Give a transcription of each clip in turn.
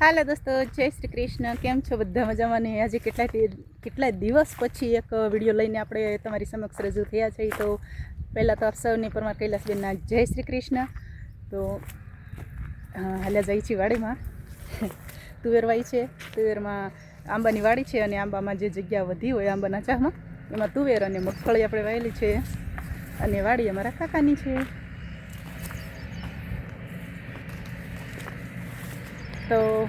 હાલો દોસ્તો, જય શ્રી કૃષ્ણ. કેમ છો બધા મજામાં? ને આજે કેટલા કેટલા દિવસ પછી એક વીડિયો લઈને આપણે તમારી સમક્ષ રજૂ થયા છીએ તો પહેલાં તો આપ સૌને પરમાર કૈલાસબેનના જય શ્રી કૃષ્ણ. તો હાલ્યા જાય છે વાડીમાં. તુવેર વાઈ છે. તુવેરમાં આંબાની વાડી છે અને આંબામાં જે જગ્યા વધી હોય આંબાના ચાહમાં એમાં તુવેર અને મગફળી આપણે વાયેલી છે. અને વાડી અમારા કાકાની છે. તો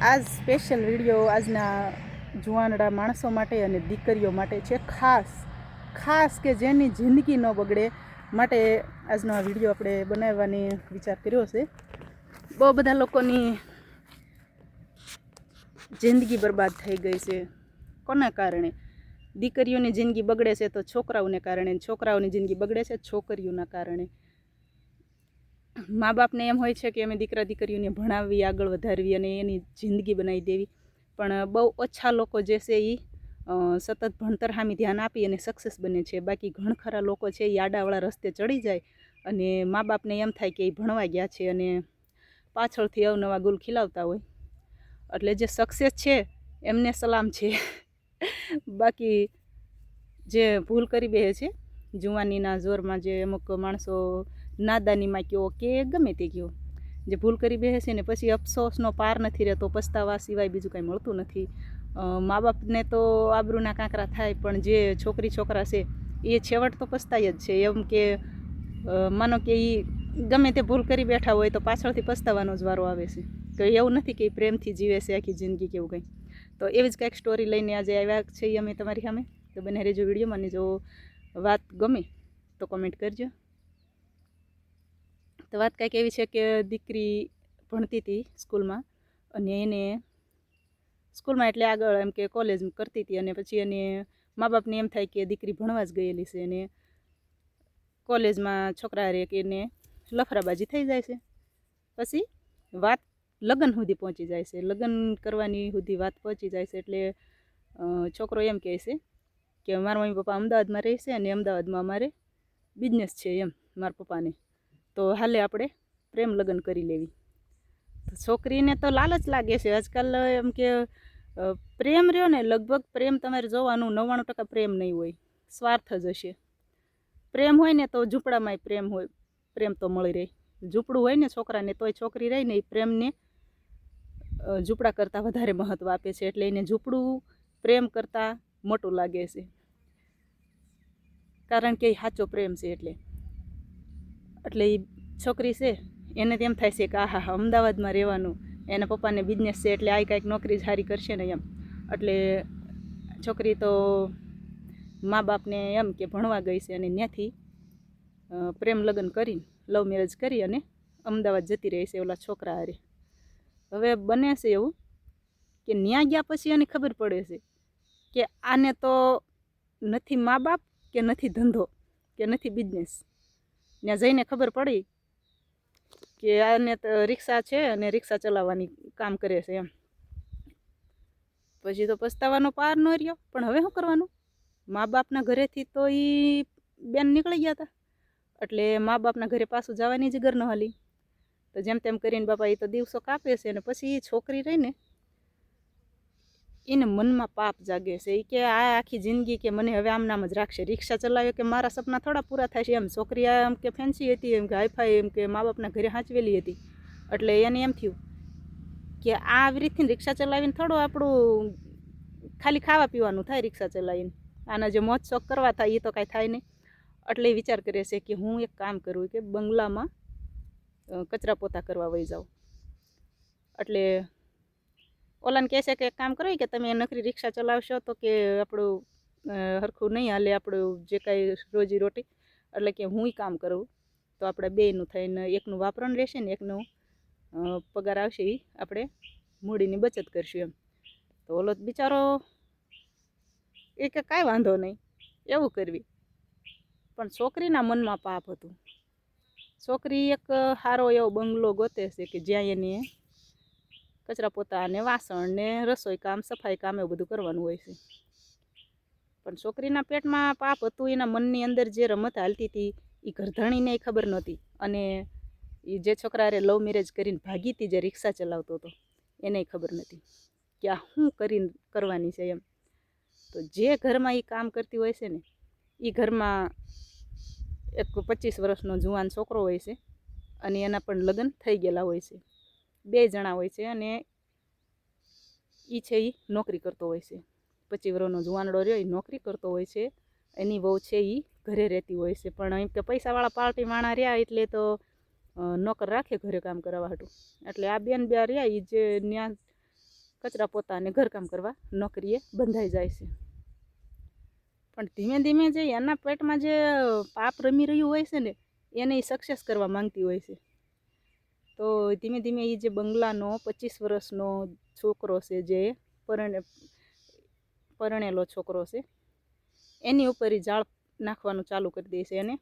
આ સ્પેશિયલ વીડિયો આજના જુવાનડા માણસો માટે અને દીકરીઓ માટે છે ખાસ ખાસ કે જેની જિંદગી ન બગડે માટે આજનો આ વીડિયો આપણે બનાવવાની વિચાર કર્યો છે. બહુ બધા લોકોની જિંદગી બરબાદ થઈ ગઈ છે. કોના કારણે? દીકરીઓની જિંદગી બગડે છે તો છોકરાઓને કારણે, છોકરાઓની જિંદગી બગડે છે છોકરીઓના કારણે. મા બાપને એમ હોય છે કે અમે દીકરા દીકરીઓને ભણાવવી આગળ વધારવી અને એની જિંદગી બનાવી દેવી. પણ બહુ ઓછા લોકો જે છે એ સતત ભણતર સામે ધ્યાન આપી અને સક્સેસ બને છે. બાકી ઘણખરા લોકો છે એ આડાવાળા રસ્તે ચડી જાય અને મા બાપને એમ થાય કે એ ભણવા ગયા છે અને પાછળથી અવનવા ગુલ ખીલાવતા હોય. એટલે જે સક્સેસ છે, એમને સલામ છે. બાકી જે ભૂલ કરી બે છે, જુવાનીના જોરમાં જે અમુક માણસો નાદાનીમાં કયો કે ગમે તે કયો. જે ભૂલ કરી બેસે છે ને પછી અફસોસનો પાર નથી રહેતો, પસ્તાવા સિવાય બીજું કાંઈ મળતું નથી. મા બાપને તો આબરૂના કાંકરા થાય, પણ જે છોકરી છોકરા છે, એ છેવટ તો પસ્તાય જ છે. એમ કે માનો કે એ ગમે તે ભૂલ કરી બેઠા હોય તો પાછળથી પસ્તાવાનો જ વારો આવે છે. તો એવું નથી કે એ પ્રેમથી જીવે છે આખી જિંદગી કેવું કંઈ. તો એવી જ કંઈક સ્ટોરી લઈને આજે આવ્યા છીએ અમે તમારી સામે. તો બને રહેજો વિડીયોમાં અને જો વાત ગમે તો કમેન્ટ કરજો. તો વાત કાંઈક એવી છે કે દીકરી ભણતી હતી સ્કૂલમાં અને એને સ્કૂલમાં એટલે આગળ એમ કે કોલેજ કરતી હતી અને પછી એને મા બાપને એમ થાય કે દીકરી ભણવા જ ગયેલી છે અને કોલેજમાં છોકરા રે કે એને લફરાબાજી થઈ જાય છે. પછી વાત લગ્ન સુધી પહોંચી જાય છે. લગ્ન કરવાની સુધી વાત પહોંચી જાય છે એટલે છોકરો એમ કહે છે કે મારા મમ્મી પપ્પા અમદાવાદમાં રહે છે અને અમદાવાદમાં અમારે બિઝનેસ છે એમ મારા પપ્પાને. તો હાલે આપણે પ્રેમ લગ્ન કરી લેવી. છોકરીને તો લાલચ લાગે છે. આજકાલ એમ કે પ્રેમ રહ્યો ને, લગભગ પ્રેમ તમારે જોવાનું નવ્વાણું ટકા પ્રેમ નહીં હોય. સ્વાર્થ જ હશે. પ્રેમ હોય ને તો ઝૂંપડામાંય પ્રેમ હોય. પ્રેમ તો મળી રહે. ઝૂંપડું હોય ને છોકરાને, તોય છોકરી રહી ને એ પ્રેમને ઝૂંપડા કરતાં વધારે મહત્ત્વ આપે છે. એટલે એને ઝૂંપડું પ્રેમ કરતાં મોટું લાગે છે. કારણ કે એ સાચો પ્રેમ છે એટલે. એટલે એ છોકરી છે, એને તેમ થાય છે કે આહા હા અમદાવાદમાં રહેવાનું. એના પપ્પાને બિઝનેસ છે એટલે આ કાંઈક નોકરી સારી કરશે ને એમ. એટલે છોકરી તો મા બાપને એમ કે ભણવા ગઈ છે અને ત્યાંથી પ્રેમ લગ્ન કરીને લવ મેરેજ કરી અને અમદાવાદ જતી રહી છે ઓલા છોકરા હારે. હવે બને છે એવું કે ન્યા ગયા પછી એને ખબર પડે છે કે આને તો નથી મા બાપ કે નથી ધંધો, કે નથી બિઝનેસ ત્યાં જઈને ખબર પડી કે આને તો રિક્ષા છે અને રિક્ષા ચલાવવાની કામ કરે છે એમ. પછી તો પસ્તાવાનો પાર ન રહ્યો. પણ હવે શું કરવાનું? મા બાપના ઘરેથી તો એ બેન નીકળી ગયા હતા એટલે મા બાપના ઘરે પાછું જવાની જ ઘર ન હાલી. તો જેમ તેમ કરીને બાપા એ તો દિવસો કાપે છે અને પછી છોકરી રહીને એને મનમાં પાપ જાગે છે. એ કે આ આખી જિંદગી કે મને હવે આમ જ રાખશે. રિક્ષા ચલાવ્યો કે મારા સપના થોડા પૂરા થાય છે. એમ છોકરી એમ કે ફેન્સી હતી, એમ કે હાઈફાઈ, એમ કે મા બાપના ઘરે હાંચવેલી હતી. એટલે એને એમ થયું કે આ રીતથી રિક્ષા ચલાવીને થોડું આપણું ખાલી ખાવા પીવાનું થાય રિક્ષા ચલાવીને. આના જે મોજ શોખ કરવા થાય એ તો કાંઈ થાય નહીં. એટલે એ વિચાર કરે છે કે હું એક કામ કરું કે બંગલામાં કચરા પોતા કરવા વહી જાઉં. એટલે ઓલાને કહેશે કે કામ કરો કે તમે નકરી રિક્ષા ચલાવશો તો કે આપણું હરખું નહીં હાલે આપણું જે કાંઈ રોજી રોટી. એટલે કે હું કામ કરું. તો આપણે બેયનું થઈને એકનું વાપરણ રહેશે ને એકનું પગાર આવશે એ આપણે મૂડીની બચત કરશું એમ. તો ઓલો બિચારો એ કે કાંઈ વાંધો નહીં, એવું કરવી. પણ છોકરીના મનમાં પાપ હતું. છોકરી એક સારો એવો બંગલો ગોતે છે કે જ્યાં એને કચરા પોતા ને વાસણ ને રસોઈ કામ, સફાઈ કામ એવું બધું કરવાનું હોય છે. પણ છોકરીના પેટમાં પાપ હતું, એના મનની અંદર જે રમત હાલતી હતી એ ઘરધણીને ખબર નહોતી. અને એ જે છોકરાએ લવ મેરેજ કરીને ભાગી હતી જે રિક્ષા ચલાવતો હતો, એને ખબર નથી કે આ શું કરીને કરવાની છે એમ. તો જે ઘરમાં એ કામ કરતી હોય છે ને એ ઘરમાં એક પચીસ વર્ષનો જુવાન છોકરો હોય છે, અને એના પણ લગ્ન થઈ ગયેલા હોય છે. બે જણા હોય છે અને એ છે એ નોકરી કરતો હોય છે. પચીસ વરોનો જુવાનડો રહ્યો એ નોકરી કરતો હોય છે. એની વહુ છે એ ઘરે રહેતી હોય છે. પણ એમ કે પૈસાવાળા પાર્ટી માણા રહ્યા એટલે તો નોકર રાખે ઘરે કામ કરવા હાટું. એટલે આ બેન બે રહ્યા એ જે ત્યાં કચરા પોતા અને ઘરકામ કરવા નોકરીએ બંધાઈ જાય છે. પણ ધીમે ધીમે જે એના પેટમાં જે પાપ રમી રહ્યું હોય છે ને, એને એ સક્સેસ કરવા માંગતી હોય છે. તો ધીમે ધીમે એ જે બંગલાનો પચીસ વર્ષનો છોકરો છે જે પરણે, પરણેલો છોકરો છે, એની ઉપર ઈ જાળ નાખવાનું ચાલુ કરી દે છે અને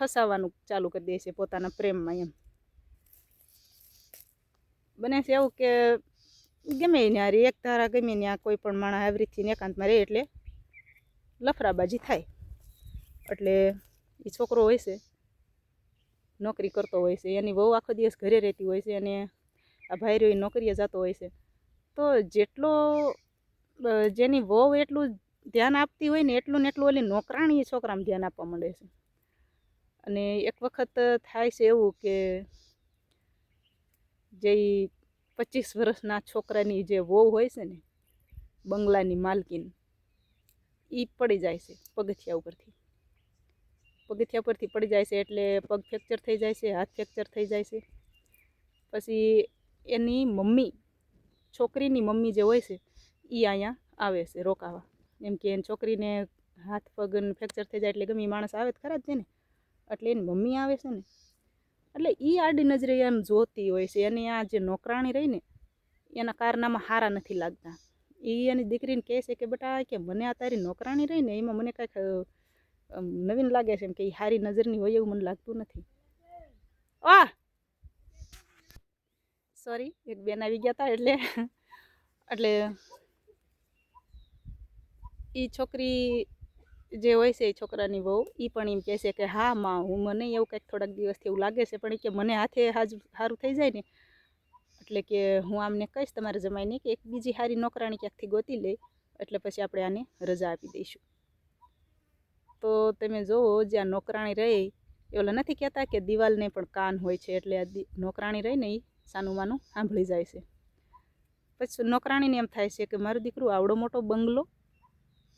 ફસાવાનું ચાલુ કરી દે છે પોતાના પ્રેમમાં એમ. બને છે એવું કે ગમે ત્યાં રે, એક ધારા ગમે ત્યાં કોઈ પણ માણસ આવરીથી એકાંતમાં રહે એટલે લફરાબાજી થાય. એટલે એ છોકરો હોય છે નોકરી કરતો હોય છે, એની વહુ આખો દિવસ ઘરે રહેતી હોય છે અને આ ભાઈરો એ નોકરીએ જતો હોય છે. તો જેટલો જેની વહુ એટલું ધ્યાન આપતી હોય ને એટલું ને એટલું ઓલી નોકરાણી છોકરામાં ધ્યાન આપવા માંડે છે. અને એક વખત થાય છે એવું કે જે પચીસ વર્ષના છોકરાની જે વહુ હોય છે ને, બંગલાની માલકીન એ પડી જાય છે પગથિયા ઉપરથી. પગથિયા પરથી પડી જાય છે એટલે પગ ફ્રેક્ચર થઈ જાય છે, હાથ ફ્રેક્ચર થઈ જાય છે. પછી એની મમ્મી, છોકરીની મમ્મી જે હોય છે એ અહીંયા આવે છે રોકાવા. એમ કે એની છોકરીને હાથ, પગ ફ્રેક્ચર થઈ જાય એટલે ગમે માણસ આવે તો ખરા જ છે એટલે એની મમ્મી આવે છે ને. એટલે એ આડી નજરે એમ જોતી હોય છે અને આ જે નોકરાણી રહી ને, એના કારનામાં હારા નથી લાગતા. એ એની દીકરીને કહે છે કે, બેટા કે મને આ તારી નોકરાણી રહી ને, એમાં મને કાંઈક નવીન લાગે છે એમ કે એ સારી નજરની હોય એવું મને લાગતું નથી. આ સોરી એક બેન આવી ગયા હતા એટલે એટલે એ છોકરી જે હોય છે એ છોકરાની વહુ એ પણ એમ કહે છે કે હા માં, હું મને એવું કંઈક થોડાક દિવસથી એવું લાગે છે, પણ એ કે મને હાથે હાજ સારું થઈ જાય ને, એટલે કે હું આમને કહીશ તમારે જમાઈને કે એક બીજી સારી નોકરાણી ક્યાંકથી ગોતી લે, એટલે પછી આપણે આને રજા આપી દઈશું. તો તમે જુઓ જ્યાં નોકરાણી રહી, એ ઓલા નથી કહેતા કે દિવાલને પણ કાન હોય છે, એટલે આ નોકરાણી રહીને એ સાનું માનું સાંભળી જાય છે. પછી નોકરાણીને એમ થાય છે કે મારું દીકરું આવડો મોટો બંગલો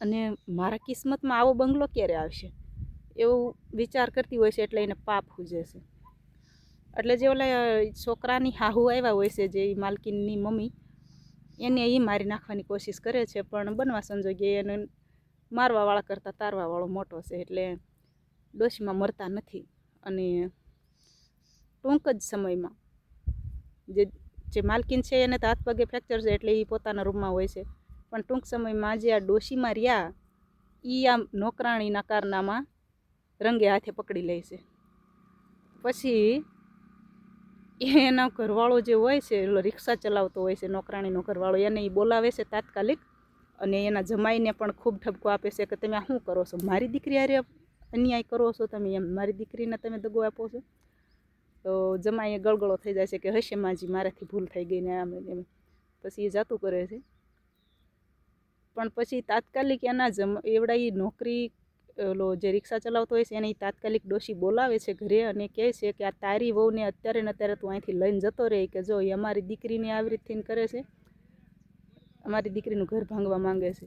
અને મારા કિસ્મતમાં આવો બંગલો ક્યારે આવશે? એવું વિચાર કરતી હોય છે, એટલે એને પાપ સૂજે છે. એટલે જે ઓલા છોકરાની હાહુ આવ્યા હોય છે, જે માલકીનની મમ્મી, એને એ મારી નાખવાની કોશિશ કરે છે, પણ બનવા સંજોગે એને મારવાવાળા કરતાં તારવાવાળો મોટો છે એટલે ડોશીમાં મરતા નથી. અને ટૂંક જ સમયમાં જે જે માલકીન છે એને તો હાથ પગે ફ્રેક્ચર છે એટલે એ પોતાના રૂમમાં હોય છે. પણ ટૂંક સમયમાં જે આ ડોશીમાં રહ્યા એ આ નોકરાણીના કારનામાં રંગે હાથે પકડી લે છે. પછી એનો ઘરવાળો જે હોય છે રિક્ષા ચલાવતો હોય છે, નોકરાણીનો ઘરવાળો, એને એ બોલાવે છે તાત્કાલિક અને એના જમાઈને પણ ખૂબ ઠપકો આપે છે કે તમે શું કરો છો? મારી દીકરી અરે અન્યાય કરો છો તમે એમ? મારી દીકરીને તમે દગો આપો છો? તો જમાઈએ ગળગળો થઈ જાય છે કે હશે માજી, મારાથી ભૂલ થઈ ગઈ ને આમ એમ. પછી એ જાતું કરે છે. પણ પછી તાત્કાલિક એના જમ, એવડા એ નોકરી ઓલો જે રિક્ષા ચલાવતો હોય છે, એને તાત્કાલિક ડોશી બોલાવે છે ઘરે અને કહે છે કે આ તારી વહુને અત્યારે ને અત્યારે તું અહીંથી લઈને જતો રહે કે જો એ અમારી દીકરીને આવી રીતથી કરે છે. અમારી દીકરીનું ઘર ભાંગવા માંગે છે.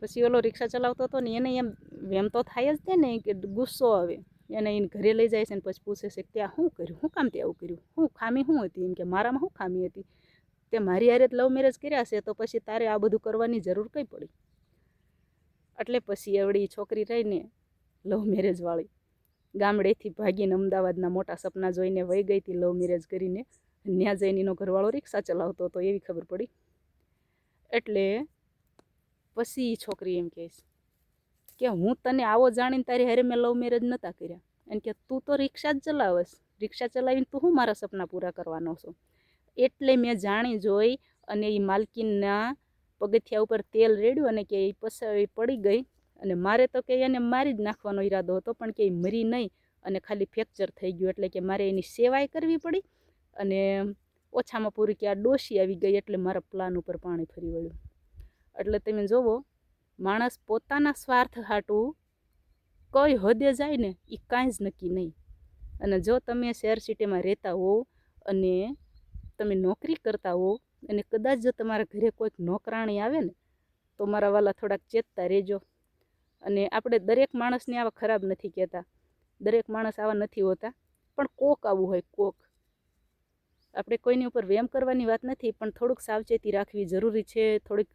પછી ઓલો રિક્ષા ચલાવતો હતો ને એને એમ એમ તો થાય જ તે ને કે ગુસ્સો આવે. એને એને ઘરે લઈ જાય છે ને પછી પૂછે છે કે ત્યાં શું કર્યું? શું કામ તે આવું કર્યું? શું ખામી શું હતી? એમ કે મારામાં શું ખામી હતી? તે મારી હારે લવ મેરેજ કર્યા છે તો પછી તારે આ બધું કરવાની જરૂર કઈ પડી? એટલે પછી એવડી છોકરી રહીને લવ મેરેજવાળી ગામડેથી ભાગીને અમદાવાદના મોટા સપના જોઈને વહી ગઈ હતી લવ મેરેજ કરીને. ત્યાં જઈને એનો ઘરવાળો રિક્ષા ચલાવતો હતો, એવી ખબર પડી. એટલે પછી એ છોકરી એમ કહે છે કે હું તને આવો જાણીને તારી હારે મેં લવ મેરેજ નહોતા કર્યા. એમ કે તું તો રિક્ષા જ ચલાવશ. રિક્ષા ચલાવીને તું શું મારા સપના પૂરા કરવાનો છો? એટલે મેં જાણી જોઈ અને એ માલકીનના પગથિયા ઉપર તેલ રેડ્યું અને કે એ પસાવી પડી ગઈ અને મારે તો કે એને મારી જ નાખવાનો ઈરાદો હતો, પણ કે એ મરી નહીં અને ખાલી ફ્રેક્ચર થઈ ગયું એટલે કે મારે એની સેવાય કરવી પડી અને ઓછામાં પૂરી કે આ ડોશી આવી ગઈ એટલે મારા પ્લાન ઉપર પાણી ફરી વળ્યું. એટલે તમે જોવો, માણસ પોતાના સ્વાર્થ હાટું કઈ હદે જાય ને એ કાંઈ જ નક્કી નહીં. અને જો તમે શહેર સિટીમાં રહેતા હો અને તમે નોકરી કરતા હો અને કદાચ જો તમારા ઘરે કોઈક નોકરાણી આવે ને, તો મારા વાલા થોડાક ચેતતા રહેજો. અને આપણે દરેક માણસને આવા ખરાબ નથી કહેતા. દરેક માણસ આવા નથી હોતા. પણ કોક આવું હોય, કોક. આપણે કોઈની ઉપર વેમ કરવાની વાત નથી, પણ થોડુંક સાવચેતી રાખવી જરૂરી છે. થોડીક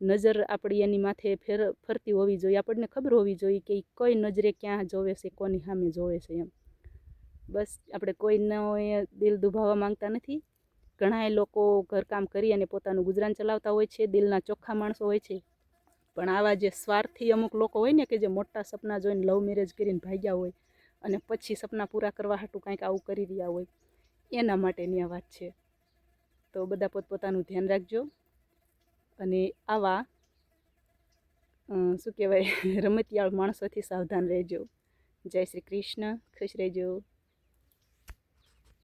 નજર આપણી એની માથે ફેર, ફરતી હોવી જોઈએ. આપણને ખબર હોવી જોઈએ કે કઈ નજરે ક્યાં જોવે છે, કોની સામે જોવે છે એમ. બસ, આપણે કોઈનો એ દિલ દુભાવવા માંગતા નથી. ઘણા લોકો ઘરકામ કરી અને પોતાનું ગુજરાન ચલાવતા હોય છે, દિલના ચોખ્ખા માણસો હોય છે. પણ આવા જે સ્વાર્થી અમુક લોકો હોય ને કે જે મોટા સપના જોઈને લવ મેરેજ કરીને ભાગ્યા હોય અને પછી સપના પૂરા કરવા હાટું કાંઈક આવું કરી રહ્યા હોય. એના માટેની આ વાત છે. તો બધા પોતપોતાનું ધ્યાન રાખજો. અને આવા શું કહેવાય, રમતિયાળ માણસોથી સાવધાન રહેજો. જય શ્રી કૃષ્ણ, ખુશ રહેજો.